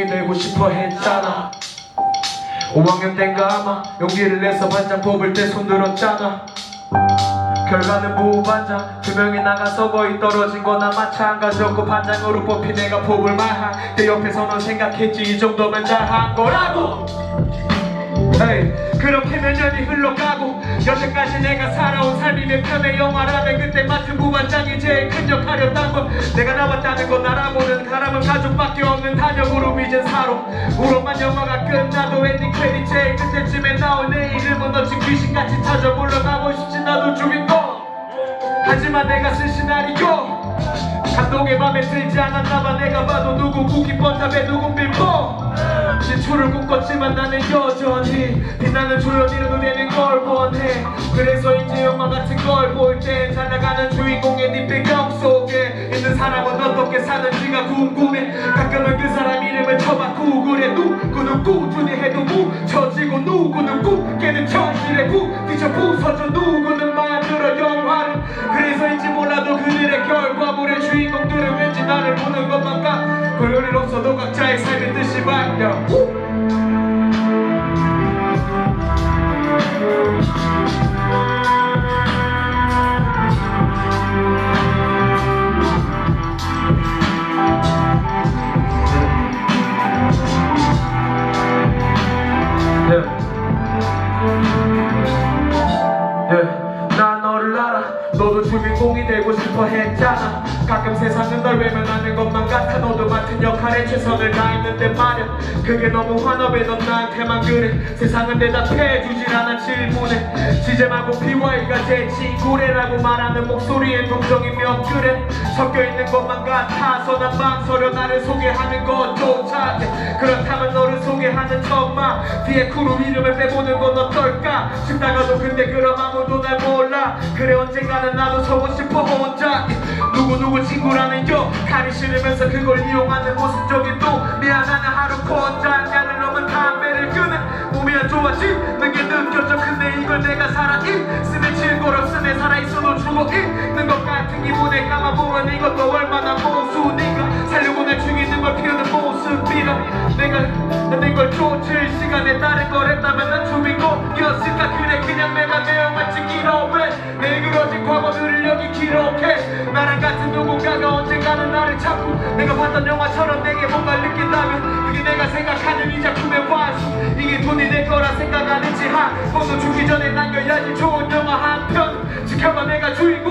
주인공이 되고 싶어 했잖아. 5학년 땐가 아마 용기를 내서 반장 뽑을 때 손들었잖아. 결과는 부반장. 두 명이 나가서 거의 떨어진 거나 마찬가지였고 반장으로 뽑힌 내가 뽑을 만한 내 옆에서 넌 생각했지 이 정도면 잘한 거라고. 에이, 그렇게 몇 년이 흘러가고 여태까지 내가 삶이 내 편의 영화라면 그때 맡은 부반장이 제일 큰 역할이었단 걸. 내가 나왔다는 건 알아보는 사람은 가족밖에 없는 단역으로 빚은 사로. 우로만 영화가 끝나도 엔딩 크레딧 제일 끝에쯤에 나올 내 이름은 어찌 귀신같이 찾아 물러가고 싶지 나도 주인공 하지만 내가 쓴 시나리오 감독의 맘에 들지 않았나봐. 내가 봐도 누구 쿠키 뻔탑에 누군 빌보. 진출을 꿈꿨지만 나는 여전히 빛나는 조연이라도 되는 걸 원해? 그래서 이제 영화 같은 걸 볼 때 잘 나가는 주인공의 네 배경 속에 있는 사람은 어떻게 사는지가 궁금해. 가끔은 그 사람 이름을 쳐봐 구글에 누구는 꾸준히 해도 묻혀지고 누구는 굳게는 현실에 부딪혀 부서져 누구는 만들어 영화를. 그래서인지 몰라도 그들의 결과물의 주인공들은 왠지 나를 보는 것만 같 그럴 일 없어도 각자의 삶의 뜻이 바뀌 주인공이 되고 싶어 했잖아. 가끔 세상은 널 외면하는 것만 같아. 너도 맡은 역할에 최선을 다했는데 말야. 그게 너무 환업해. 넌 나한테만 그래. 세상은 대답해주질 않아 질문에. 지제하고 PY가 제 친구래라고 말하는 목소리에 동정이 몇 그래. 섞여있는 것만 같아서 난 망설여 나를 소개하는 것조차 그렇다면 너를 소개하는 첫마. 뒤에 크루 이름을 빼보는 건 어떨까 싶다가도 근데 그럼 아무도 날 몰라 그래 언젠가는 나도 서고 싶어 혼자 누구누구 친구라는 역할이 싫으면서 그걸 이용하는 모습 저기 또 미안하는 하루 콘장냐를 넘은 담배를 끄네 몸이 안 좋아지는 게 느껴져 근데 이걸 내가 살아있으면 즐거웠으면 살아있어도 죽어 있는 것 같은 기분에 감아보면 이것도 얼마나 모순인가. 살려고 날 죽이는 걸 피우는 모습이라. 내가 내걸 쫓을 시간에 다른 걸 했다면 나랑 같은 누군가가 언젠가는 나를 찾고 내가 봤던 영화처럼 내게 뭔가를 느낀다면 그게 내가 생각하는 이 작품의 완성 이게 돈이 될 거라 생각하는지 한 번도 죽기 전에 남겨야지 좋은 영화 한 편. 지켜봐 내가 장면을